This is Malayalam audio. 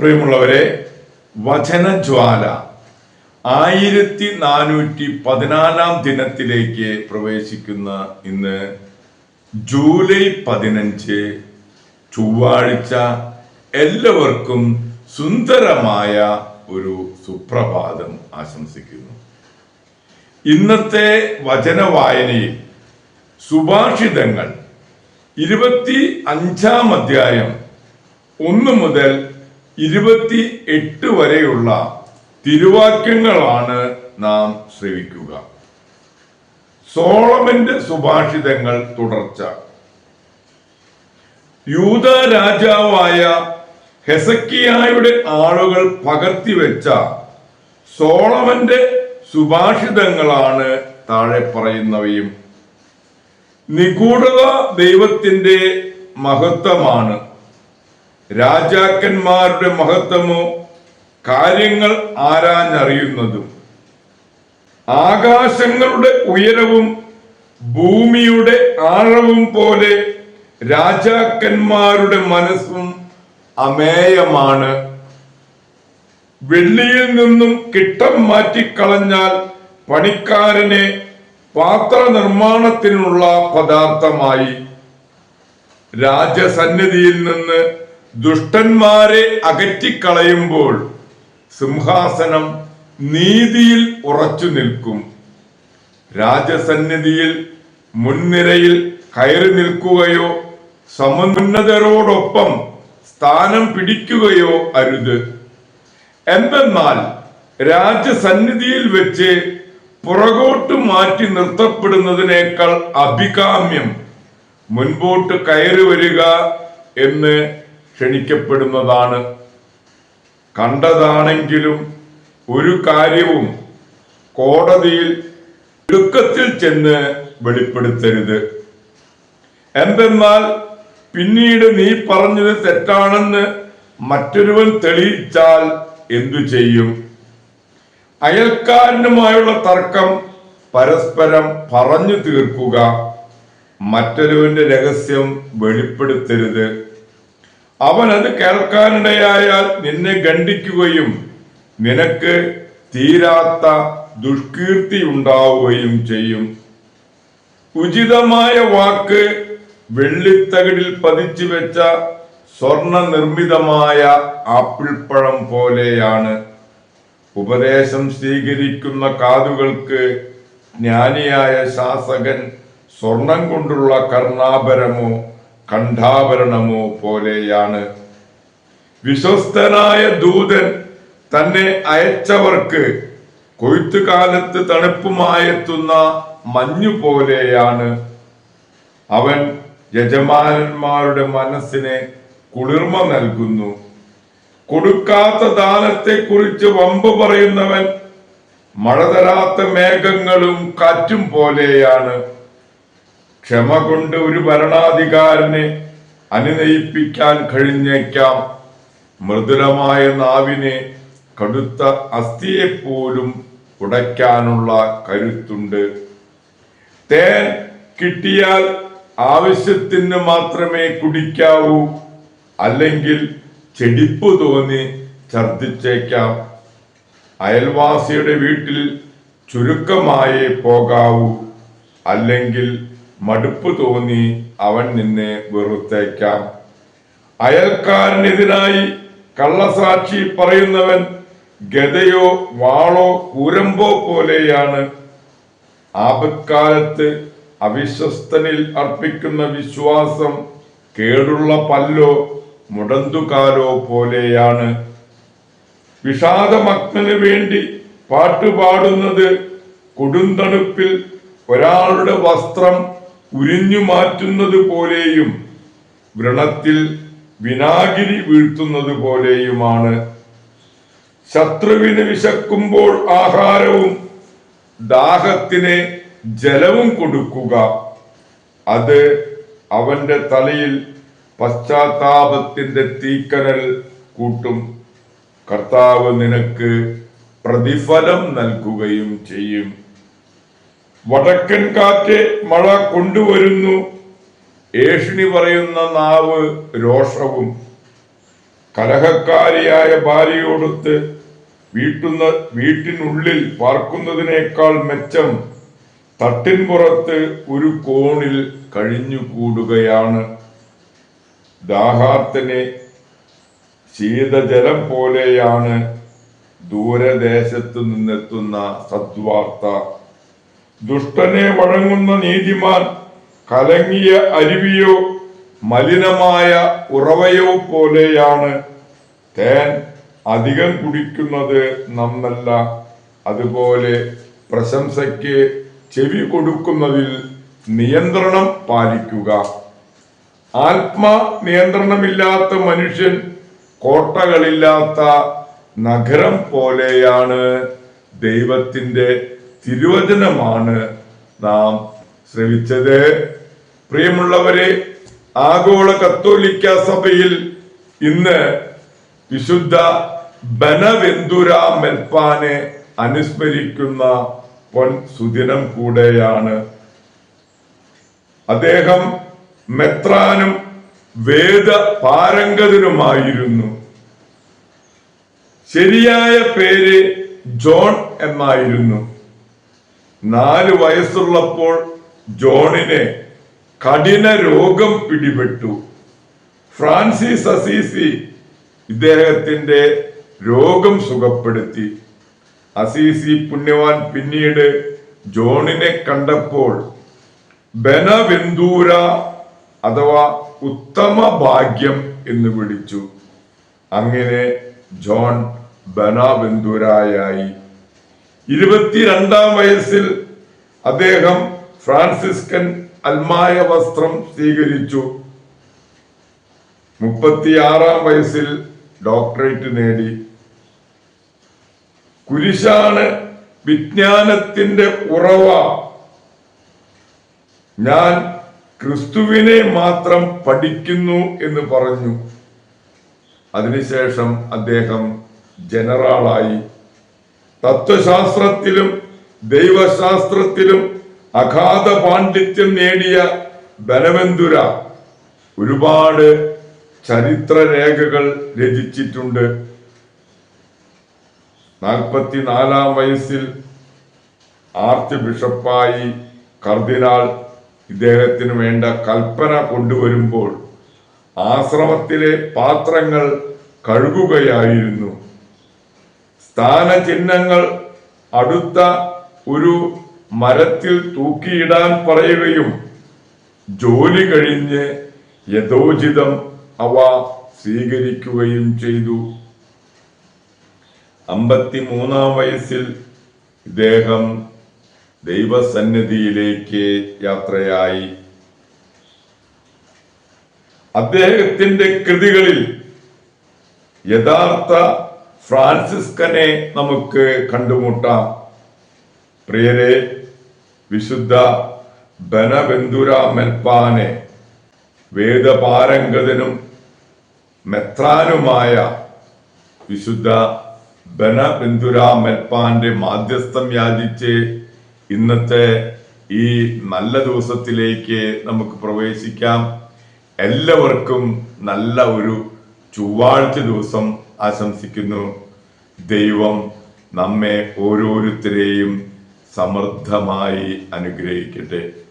പ്രിയമുള്ളവരെ വചനജ്വാല ആയിരത്തി നാനൂറ്റി പതിനാലാം ദിനത്തിലേക്ക് പ്രവേശിക്കുന്ന ഇന്ന് ജൂലൈ പതിനഞ്ച് ചൊവ്വാഴ്ച എല്ലാവർക്കും സുന്ദരമായ ഒരു സുപ്രഭാതം ആശംസിക്കുന്നു. ഇന്നത്തെ വചന വായനയിൽ സുഭാഷിതങ്ങൾ ഇരുപത്തി അഞ്ചാം അധ്യായം ഒന്ന് മുതൽ ഇരുപത്തി എട്ട് വരെയുള്ള തിരുവാക്യങ്ങളാണ് നാം ശ്രവിക്കുക. സോളമന്റെ സുഭാഷിതങ്ങൾ തുടർച്ച. യൂത രാജാവായ ഹെസക്കിയായുടെ ആളുകൾ പകർത്തിവെച്ച സോളമന്റെ സുഭാഷിതങ്ങളാണ് താഴെ പറയുന്നവയും. നിഗൂഢത ദൈവത്തിന്റെ മഹത്വമാണ്. രാജാക്കന്മാരുടെ മഹത്വമോ കാര്യങ്ങൾ ആരാഞ്ഞറിയുന്നതും ആകാശങ്ങളുടെ ഉയരവും ഭൂമിയുടെ ആഴവും പോലെ രാജാക്കന്മാരുടെ മനസ്സും അമേയമാണ്. വെള്ളിയിൽ നിന്നും കിട്ടം മാറ്റിക്കളഞ്ഞാൽ പണിക്കാരനെ പാത്ര നിർമ്മാണത്തിനുള്ള പദാർത്ഥമായി രാജസന്നിധിയിൽ നിന്ന് ദുഷ്ടന്മാരെ അകറ്റിക്കളയുമ്പോൾ സിംഹാസനം നീതിയിൽ ഉറച്ചു നിൽക്കും. രാജസന്നിധിയിൽ മുൻനിരയിൽ കയറി നിൽക്കുകയോ സമുന്നതരോടൊപ്പം സ്ഥാനം പിടിക്കുകയോ അരുത്. എന്തെന്നാൽ രാജസന്നിധിയിൽ വെച്ച് പുറകോട്ട് മാറ്റി നിർത്തപ്പെടുന്നതിനേക്കാൾ അഭികാമ്യം മുൻപോട്ട് കയറി വരിക എന്ന് ക്ഷണിക്കപ്പെടുന്നതാണ്. കണ്ടതാണെങ്കിലും ഒരു കാര്യവും കോടതിയിൽ ഇടുക്കത്തിൽ ചെന്ന് വെളിപ്പെടുത്തരുത്. എന്തെന്നാൽ പിന്നീട് നീ പറഞ്ഞത് തെറ്റാണെന്ന് മറ്റൊരുവൻ തെളിയിച്ചാൽ എന്തു ചെയ്യും? അയൽക്കാരനുമായുള്ള തർക്കം പരസ്പരം പറഞ്ഞു തീർക്കുക. മറ്റൊരുവന്റെ രഹസ്യം വെളിപ്പെടുത്തരുത്. അവൻ അത് കേൾക്കാനിടയായാൽ നിന്നെ ഖണ്ഡിക്കുകയും നിനക്ക് തീരാത്ത ദുഷ്കീർത്തി ഉണ്ടാവുകയും ചെയ്യും. ഉചിതമായ വാക്ക് വെള്ളിത്തകിടിൽ പതിച്ചു വെച്ച സ്വർണ നിർമ്മിതമായ ആപ്പിൾപ്പഴം പോലെയാണ്. ഉപദേശം സ്വീകരിക്കുന്ന കാതുകൾക്ക് ജ്ഞാനിയായ ശാസകൻ സ്വർണം കൊണ്ടുള്ള കർണാഭരമോ കണ്ഠാഭരണമോ പോലെയാണ്. വിശ്വസ്തനായ ദൂതൻ തന്നെ അയച്ചവർക്ക് കൊയ്ത്തുകാലത്ത് തണുപ്പുമായെത്തുന്ന മഞ്ഞു പോലെയാണ്. അവൻ യജമാനന്മാരുടെ മനസ്സിനെ കുളിർമ നൽകുന്നു. കൊടുക്കാത്ത ദാനത്തെക്കുറിച്ച് വമ്പ് പറയുന്നവൻ മഴ തരാത്ത മേഘങ്ങളും കാറ്റും പോലെയാണ്. ക്ഷമ കൊണ്ട് ഒരു ഭരണാധികാരനെ അനുനയിപ്പിക്കാൻ കഴിഞ്ഞേക്കാം. മൃദുലമായ നാവിനെ കടുത്ത അസ്ഥിയെപ്പോലും ഉടയ്ക്കാനുള്ള കരുത്തുണ്ട്. തേൻ കിട്ടിയാൽ ആവശ്യത്തിന് മാത്രമേ കുടിക്കാവൂ. അല്ലെങ്കിൽ ചെടിപ്പ് തോന്നി ഛർദിച്ചേക്കാം അയൽവാസിയുടെ വീട്ടിൽ ചുരുക്കമായേ പോകാവൂ. അല്ലെങ്കിൽ മടുപ്പ് തോന്നി അവൻ നിന്നെ വെറുത്തേക്കാം അയൽക്കാരനെതിരായി കള്ളസാക്ഷി പറയുന്നവൻ ഗതയോ വാളോ കൂരമ്പോ പോലെയാണ്. ആപത്കാലത്ത് അവിശ്വസ്തനിൽ അർപ്പിക്കുന്ന വിശ്വാസം കേടുള്ള പല്ലോ മുടന്തുകാലോ പോലെയാണ്. വിഷാദമഗ്നന് വേണ്ടി പാട്ടുപാടുന്നത് കൊടുന്തണുപ്പിൽ ഒരാളുടെ വസ്ത്രം ഉരിഞ്ഞു മാറ്റുന്നത് പോലെയും വ്രണത്തിൽ വിനാഗിരി വീഴ്ത്തുന്നത് പോലെയുമാണ്. ശത്രുവിന് വിശക്കുമ്പോൾ ആഹാരവും ദാഹത്തിന് ജലവും കൊടുക്കുക. അത് അവന്റെ തലയിൽ പശ്ചാത്താപത്തിന്റെ തീക്കനൽ കൂട്ടും. കർത്താവ് നിനക്ക് പ്രതിഫലം നൽകുകയും ചെയ്യും. വടക്കൻ കാറ്റ് മഴ കൊണ്ടുവരുന്നു. ഏഷിണി പറയുന്ന നാവ് രോഷവും. കലഹക്കാരിയായ ഭാര്യയോടൊത്ത് വീട്ടുന്ന വീട്ടിനുള്ളിൽ പാർക്കുന്നതിനേക്കാൾ മെച്ചം തട്ടിൻ പുറത്ത് ഒരു കോണിൽ കഴിഞ്ഞുകൂടുകയാണ്. ദാഹാർത്തനെ ശീതജലം പോലെയാണ് ദൂരദേശത്തു നിന്നെത്തുന്ന സദ്വാർത്ത. ദുഷ്ടനെ വഴങ്ങുന്ന നീതിമാൻ കലങ്ങിയ അരുവിയോ മലിനമായ ഉറവയോ പോലെയാണ്. തേൻ അധികം കുടിക്കുന്നത് നന്നല്ല അതുപോലെ പ്രശംസയ്ക്ക് ചെവി കൊടുക്കുന്നതിൽ നിയന്ത്രണം പാലിക്കുക. ആത്മ നിയന്ത്രണമില്ലാത്ത മനുഷ്യൻ കോട്ടകളില്ലാത്ത നഗരം പോലെയാണ് ദൈവത്തിന്റെ തിരുവചനമാണ് നാം ശ്രവിച്ചത്. പ്രിയമുള്ളവരെ ആഗോള കത്തോലിക്ക സഭയിൽ ഇന്ന് വിശുദ്ധ ബനവെന്തുര മെൽപ്പാനെ അനുസ്മരിക്കുന്ന പൊൻ സുദിനം കൂടെയാണ്. അദ്ദേഹം മെത്രാനും വേദ പാരംഗതനുമായിരുന്നു ശരിയായ പേര് ജോൺ എന്നായിരുന്നു. നാല് വയസ്സുള്ളപ്പോൾ ജോണിനെ കഠിന രോഗം പിടിപെട്ടു. ഫ്രാൻസിസ് അസീസി ഇദ്ദേഹത്തിന്റെ രോഗം സുഖപ്പെടുത്തി. അസീസി പുണ്യവാൻ പിന്നീട് ജോണിനെ കണ്ടപ്പോൾ ബനവെന്തൂര അഥവാ ഉത്തമ ഭാഗ്യം എന്ന് വിളിച്ചു. അങ്ങനെ ജോൺ ബനാബെന്തൂരായി ഇരുപത്തിരണ്ടാം വയസ്സിൽ അദ്ദേഹം ഫ്രാൻസിസ്കൻ അൽമായ വസ്ത്രം സ്വീകരിച്ചു. മുപ്പത്തിയാറാം വയസ്സിൽ ഡോക്ടറേറ്റ് നേടി. കുരിശാണ് വിജ്ഞാനത്തിന്റെ ഉറവ. ഞാൻ ക്രിസ്തുവിനെ മാത്രം പഠിക്കുന്നു എന്ന് പറഞ്ഞു. അതിനുശേഷം അദ്ദേഹം ജനറാളായി. തത്വശാസ്ത്രത്തിലും ദൈവശാസ്ത്രത്തിലും അഗാധ പാണ്ഡിത്യം നേടിയ ബലവന്തുര ഒരുപാട് ചരിത്രരേഖകൾ രചിച്ചിട്ടുണ്ട്. നാൽപ്പത്തിനാലാം വയസ്സിൽ ആർച്ച് ബിഷപ്പായി കർദിനാൾ ഇദ്ദേഹത്തിന് വേണ്ട കൽപ്പന കൊണ്ടുവരുമ്പോൾ ആശ്രമത്തിലെ പാത്രങ്ങൾ കഴുകുകയായിരുന്നു. സ്ഥാനചിഹ്നങ്ങൾ അടുത്ത ഒരു മരത്തിൽ തൂക്കിയിടാൻ പറയുകയും ജോലി കഴിഞ്ഞ് യഥോചിതം അവ സ്വീകരിക്കുകയും ചെയ്തു. അമ്പത്തിമൂന്നാം വയസ്സിൽ ഇദ്ദേഹം ദൈവസന്നിധിയിലേക്ക് യാത്രയായി. അദ്ദേഹത്തിന്റെ കൃതികളിൽ യഥാർത്ഥ ഫ്രാൻസിസ്കനെ നമുക്ക് കണ്ടുമുട്ടാം. പ്രിയരെ വിശുദ്ധ ബനബന്ധുര മെൽപ്പാനെ വേദപാരംഗതനും മെത്രാനുമായ വിശുദ്ധ ബനബന്ധുര മെൽപ്പാന്റെ മാധ്യസ്ഥം യാചിച്ച് ഇന്നത്തെ ഈ നല്ല ദിവസത്തിലേക്ക് നമുക്ക് പ്രവേശിക്കാം. എല്ലാവർക്കും നല്ല ഒരു ചൊവ്വാഴ്ച ദിവസം ആശംസിക്കുന്നു. ദൈവം നമ്മെ ഓരോരുത്തരെയും സമൃദ്ധമായി അനുഗ്രഹിക്കട്ടെ.